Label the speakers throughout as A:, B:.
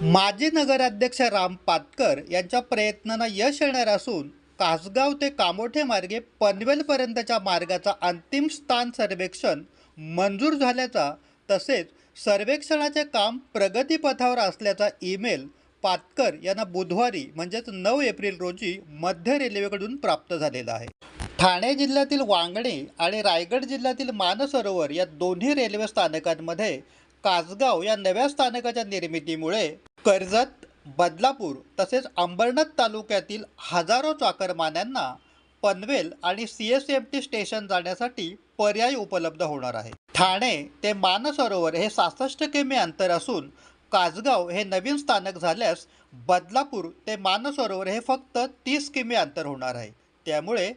A: माजी नगराध्यक्ष राम पातकर यांच्या प्रयत्नांना यश येणार असून कासगाव ते कामोठे मार्गे पनवेलपर्यंतच्या मार्गाचा अंतिम स्थान सर्वेक्षण मंजूर झाल्याचा तसेच सर्वेक्षणाचे काम प्रगतीपथावर असल्याचा ईमेल पातकर यांना बुधवारी म्हणजेच नऊ एप्रिल रोजी मध्य रेल्वेकडून प्राप्त झालेला आहे. ठाणे जिल्ह्यातील वांगणे आणि रायगड जिल्ह्यातील मानसरोवर या दोन्ही रेल्वे स्थानकांमध्ये कासगाव या नव्या स्थानकाच्या निर्मितीमुळे कर्जत बदलापूर तसेच अंबरनाथ तालुक्यातील हजारो चाकरमान्यांना पनवेल आणि C S M T station जाण्यासाठी पर्याय उपलब्ध होणार आहे. ठाणे ते मानसरोवर हे सहासष्ट किमी अंतर असून काजगाव हे नवीन स्थानक झाल्यास बदलापूर ते मानसरोवर हे फक्त तीस किमी अंतर होणार आहे. त्यामुळे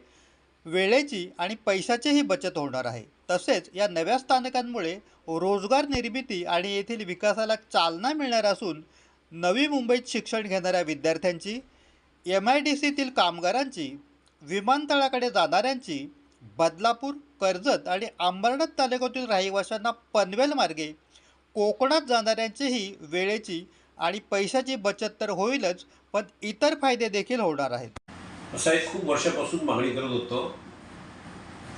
A: वेळेची आणि पैशाचीही बचत होणार आहे. तसेच या नव्या स्थानकांमुळे रोजगार निर्मिती आणि येथील विकासाला चालना मिळणार असून नवी मुंबईत शिक्षण घेणाऱ्या विद्यार्थ्यांची एम आय डी सीतील कामगारांची विमानतळाकडे जाणाऱ्यांची बदलापूर कर्जत आणि अंबरनाथ तालुक्यातील रहिवाशांना पनवेल मार्गे कोकणात जाणाऱ्यांचीही वेळेची आणि पैशाची बचत तर होईलच पण इतर फायदे देखील होणार आहेत.
B: असा एक खूप वर्षापासून मागणी करत होतो.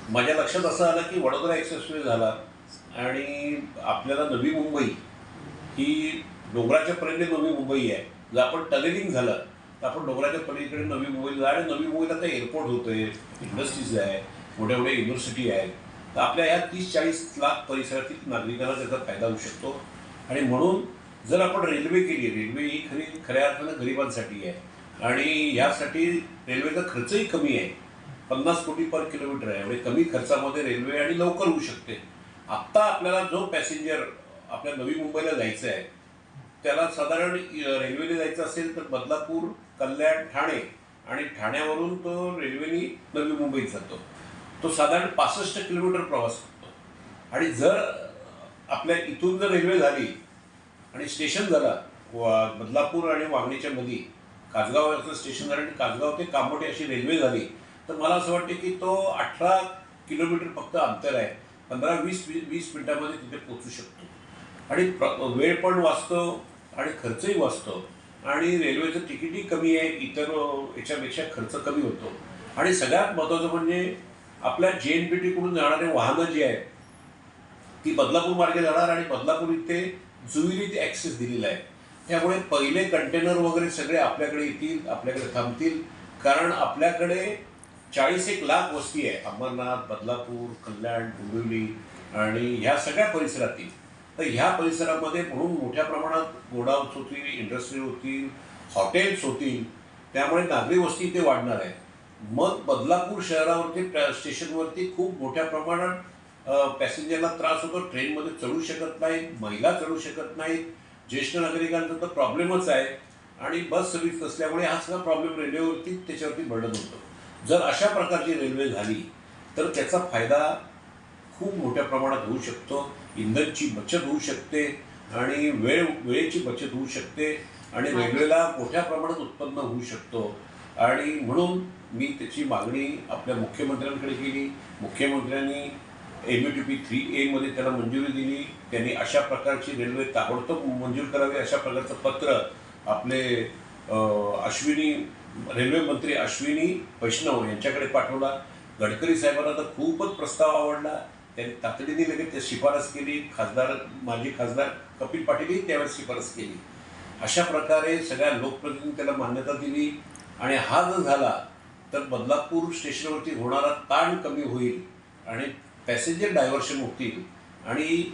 B: माझ्या लक्षात असं आलं की वडोदरा एक्सप्रेसवे झाला आणि आपल्याला नवी मुंबई ही डोंगराच्या पलीकडे नवी मुंबई आहे. जर आपण टनेलिंग झालं तर आपण डोंगराच्या पलीकडे नवी मुंबई आणि नवी मुंबईला आता एअरपोर्ट होतोय इंडस्ट्रीज आहे मोठ्या मोठ्या युनिव्हर्सिटी आहेत. तर आपल्या ह्या तीस चाळीस लाख परिसरातील नागरिकांना त्याचा फायदा होऊ शकतो. आणि म्हणून जर आपण रेल्वे केली रेल्वे ही खरी खऱ्या अर्थानं गरिबांसाठी आहे. आणि यासाठी रेल्वेचा खर्चही कमी आहे. पन्नास कोटी पर किलोमीटर आहे. म्हणजे कमी खर्चामध्ये रेल्वे आणि लवकर होऊ शकते. आत्ता आपल्याला जो पॅसेंजर आपल्या नवी मुंबईला जायचं आहे त्याला साधारण रेल्वेने जायचं असेल तर बदलापूर कल्याण ठाणे आणि ठाण्यावरून तो रेल्वेने नवी मुंबईत जातो. तो साधारण पासष्ट किलोमीटर प्रवास करतो. आणि जर आपल्या इथून जर रेल्वे झाली आणि स्टेशन झाला वा बदलापूर आणि वागणीच्या मध्ये काजगाव याचं स्टेशन झालं आणि काजगाव ते कामोटे अशी रेल्वे झाली तर मला असं वाटते की तो अठरा किलोमीटर फक्त अंतर आहे. पंधरा वीस वीस मिनटामध्ये मिनिटामध्ये तिथे पोचू शकतो. आणि प्र वेळ पण वाचतो आणि खर्चही वाचतो. आणि रेल्वेचं तिकीटही कमी आहे इतर याच्यापेक्षा खर्च कमी होतो. आणि सगळ्यात महत्त्वाचं म्हणजे आपल्या जे एन पी टीकडून जाणारे वाहनं जी आहेत ती बदलापूर मार्गे जाणार आणि बदलापूर इथे जुईरीत ॲक्सेस दिलेला आहे. त्यामुळे पहिले कंटेनर वगैरे सगळे आपल्याकडे येतील आपल्याकडे थांबतील. कारण आपल्याकडे चाळीस एक लाख वस्ती आहे. अंबरनाथ बदलापूर कल्याण डोंबिवली आणि ह्या सगळ्या परिसरातील. तर ह्या परिसरामध्ये म्हणून मोठ्या प्रमाणात गोडाऊन्स होतील इंडस्ट्री होतील हॉटेल्स होतील त्यामुळे नागरी वस्ती इथे वाढणार आहे. मग बदलापूर शहरावरती स्टेशनवरती खूप मोठ्या प्रमाणात पॅसेंजरला त्रास होतो. ट्रेनमध्ये चढू शकत नाहीत महिला चढू शकत नाहीत. ज्येष्ठ नागरिकांचा तर प्रॉब्लेमच आहे. आणि बस सर्व्हिस नसल्यामुळे हा सगळा प्रॉब्लेम रेल्वेवरती त्याच्यावरती बर्डन होतो. जर अशा प्रकारची रेल्वे झाली तर त्याचा फायदा खूप मोठ्या प्रमाणात होऊ शकतो. इंधनची बचत होऊ शकते आणि वेळ वेळेची बचत होऊ शकते आणि रेल्वेला मोठ्या प्रमाणात उत्पन्न होऊ शकतो. आणि म्हणून मी त्याची मागणी आपल्या मुख्यमंत्र्यांकडे केली. मुख्यमंत्र्यांनी M U T P three एमध्ये त्याला मंजुरी दिली. त्यांनी अशा प्रकारची रेल्वे ताबडतोब मंजूर करावी अशा प्रकारचं पत्र आपले अश्विनी रेल्वे मंत्री अश्विनी वैष्णव यांच्याकडे पाठवला. गडकरी साहेबांना तर खूपच प्रस्ताव आवडला. त्यांनी तातडीने लगेच ते शिफारस केली. खासदार माजी खासदार कपिल पाटीलही त्यावेळेस शिफारस केली. अशा प्रकारे सगळ्या लोकप्रतिनिधी त्याला मान्यता दिली. आणि हा जर झाला तर बदलापूर स्टेशनवरती होणारा ताण कमी होईल आणि पॅसेंजर डायव्हर्शन होतील आणि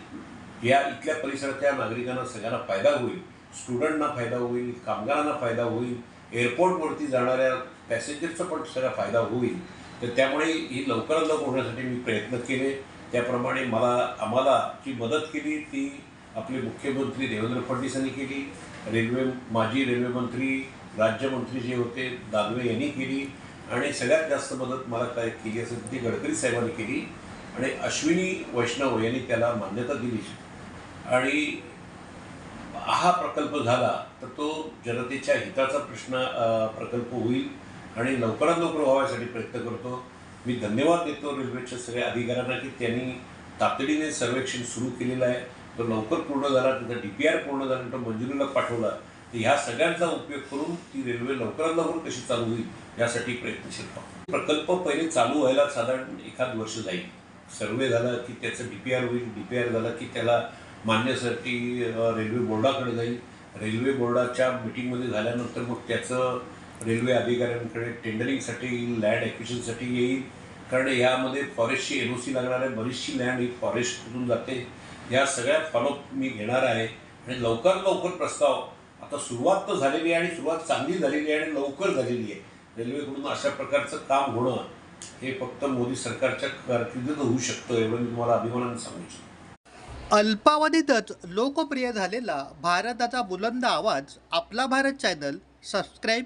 B: या इथल्या परिसरातल्या नागरिकांना सगळ्यांना फायदा होईल. स्टुडंटना फायदा होईल कामगारांना फायदा होईल. एअरपोर्टवरती जाणाऱ्या पॅसेंजरचा पण सगळा फायदा होईल. तर त्यामुळे ही लवकरात लवकर होण्यासाठी मी प्रयत्न केले. त्याप्रमाणे मला आम्हाला जी मदत केली ती आपले मुख्यमंत्री देवेंद्र फडणवीस यांनी केली रेल्वे माजी रेल्वे मंत्री राज्यमंत्री जे होते दानवे यांनी केली आणि सगळ्यात जास्त मदत मला काय केली असेल ती गडकरी साहेबांनी केली आणि अश्विनी वैष्णव यांनी त्याला मान्यता दिली. आणि हा प्रकल्प झाला तर तो जनतेच्या हिताचा प्रश्न प्रकल्प होईल आणि लवकरात लवकर व्हावासाठी प्रयत्न करतो. मी धन्यवाद देतो रेल्वेच्या सगळ्या अधिकाऱ्यांना की त्यांनी तातडीने सर्वेक्षण सुरू केलेलं आहे. तो लवकर पूर्ण झाला त्याचा डी पी आर पूर्ण झाला तो मंजुरीला पाठवला. तर ह्या सगळ्यांचा उपयोग करून ती रेल्वे लवकरात लवकर कशी चालू होईल यासाठी प्रयत्नशील प्रकल्प पहिले चालू व्हायला साधारण एखाद वर्ष जाईल. सर्वे झाला की त्याचं डी पी आर होईल डी पी आर झालं की त्याला मान्यासाठी रेल्वे बोर्डाकडे जाईल. रेल्वे बोर्डाच्या मिटिंगमध्ये झाल्यानंतर मग त्याचं रेल्वे अधिकाऱ्यांकडे टेंडरिंगसाठी येईल लँड ॲक्विशनसाठी येईल. कारण यामध्ये फॉरेस्टची एन ओ सी लागणार आहे. बरीचशी लँड ही फॉरेस्टमधून जाते. या सगळ्या फॉलोअप मी घेणार आहे. आणि लवकर लवकर प्रस्ताव. आता सुरुवात तर झालेली आहे आणि सुरुवात चांगली झालेली आहे आणि लवकर झालेली आहे. रेल्वेकडून अशा प्रकारचं काम होणं हे फक्त मोदी सरकारच्या कारकिर्दीत होऊ शकतं एवढं मी तुम्हाला अभिमानाने सांगू इच्छितो.
A: अल्पावधीतच लोकप्रिय झालेला भारताचा बुलंद आवाज आपला Bharat channel. Subscribe